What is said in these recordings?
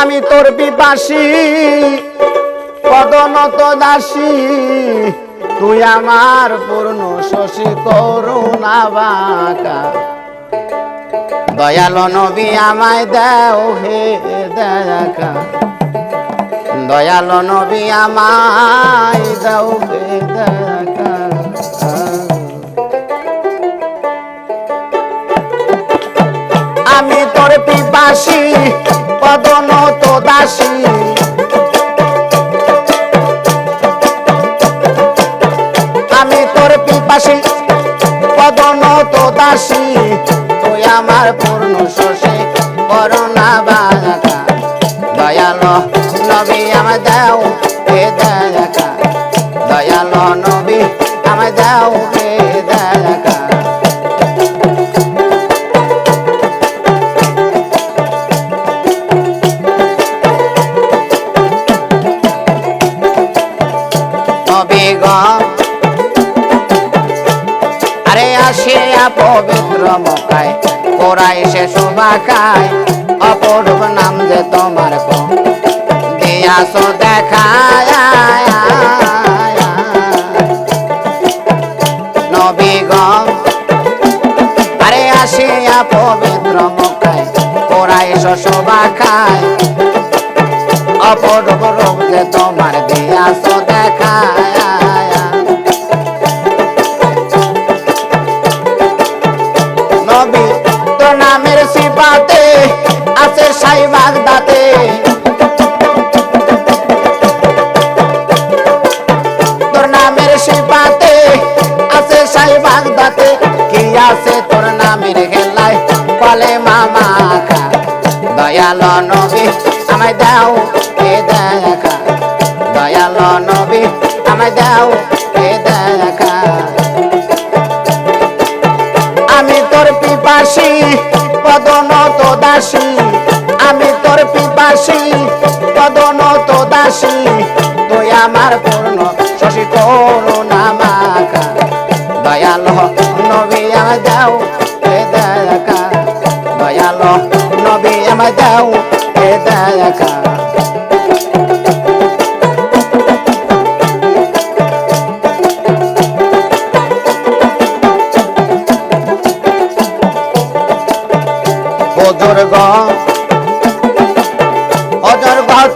আমি তোর পিপাসী পদনত দাসী। তুই আমার পূর্ণ শশী করুণা বাঁকা দয়াল নবী আমায় দেও হে দেখা। দয়াল নবী আমায় দেও হে দেখা। পদনত দাসী তুই আমার পূর্ণ শোষে করোনা বাজাকা দয়াল নবী আমায় দাও, হে দেখা। দয়াল নবী আমায় দাও, হে দেখা। নবী গো আসিয়া পবিত্র মকায় কোরাই সে শোভা খায়। অপূর্ব নাম যে তোমার গো দিয়াস দেখায়। নবী গো আরে আসিয়া পবিত্র মকায় কোরাই সে শোভা খায়। অপূর্ব রূপ যে তোমার দিয়াস দেখায়। আছে তোর নামের গেলায় বলে মামা খা। দয়াল নবী, আমায় দাও এ দেখা। দয়াল নবী, আমায় দাও এ দেখা। আমি তোর পিপাসী, পদনত দাসী। আমি তোর পিপাসী, পদনত দাসী। তুই আমার পূর্ণ শশী আমায় দাও এ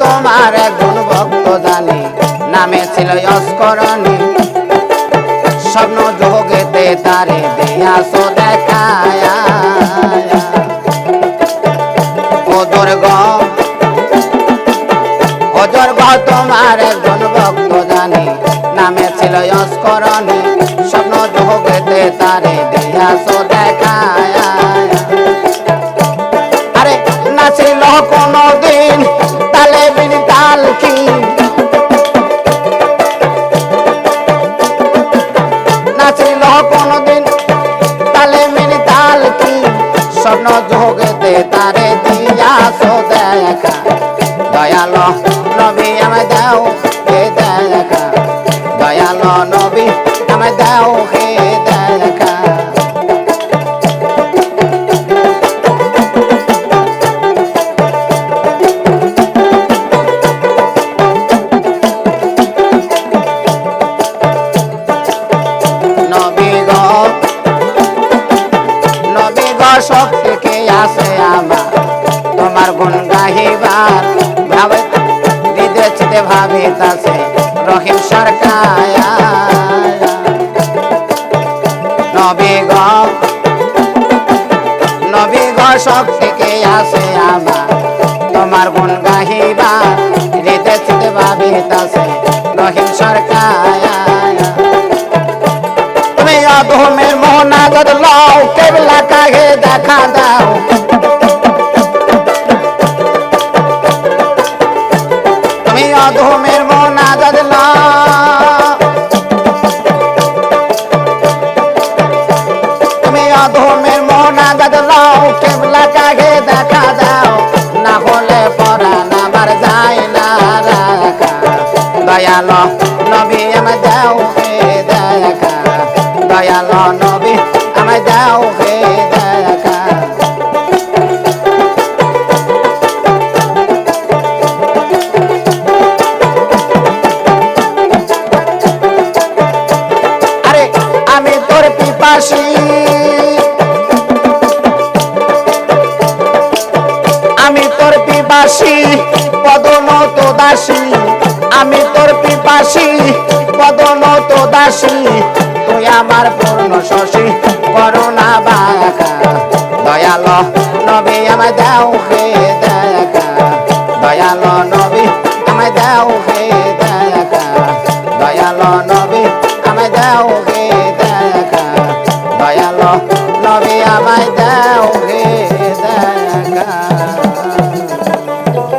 তোমার একজন ভক্ত জানি নামে ছিল অস্করণী স্বপ্ন যোগেতে তারে দিয়াস তোমার একজন ভক্ত জানি নামে ছিল অস্করণী, স্বপ্ন যোগেতে তারে দিয়াস দেখায়। আরে নাচিল কোনো দিন তালে বিন তাল কি? নাচিল কোনো দিন তালে তাল কি? স্বর্ণ যোগেতে তারে দিয়াস দেখা দয়াল দাও হে দেখা দয়াল নবী, আমায় দাও হে দেখা নবী গো নবী গো শক্তি কে আসে আমার। তোমার গুণ গাহিবার ভাবে চিতে ভাবিতাছে রহিম সরকার। নবী গো নবী গো কে আসে আমার। তোমার গুণ হৃদয় চিতে রহিম তুমি অধমের লও, কেবলা কাহে দেখা দাও। তুমি অধমের মোহনাগত লও তুমি অধমের মোহনাগত লও কেবলা কাহে দেখা দাও না হলে পরাণ আমার যায় না রাখা। দয়াল নবী আমার দাও হে দেখা। দয়াল নবী আমায় দাও হে দাসী। আমি তোর পিপাসী বদন তো দাসী। তুই আমার পূর্ণ শশী করুণা বাঁকা। দয়াল নবী, আমায় দাও হে দেখা। দয়াল নবী, আমায় দাও হে দেখা। দয়াল নবী, আমায় দাও হে দেখা। দয়াল নবী, আমায় দাও হে দেখা।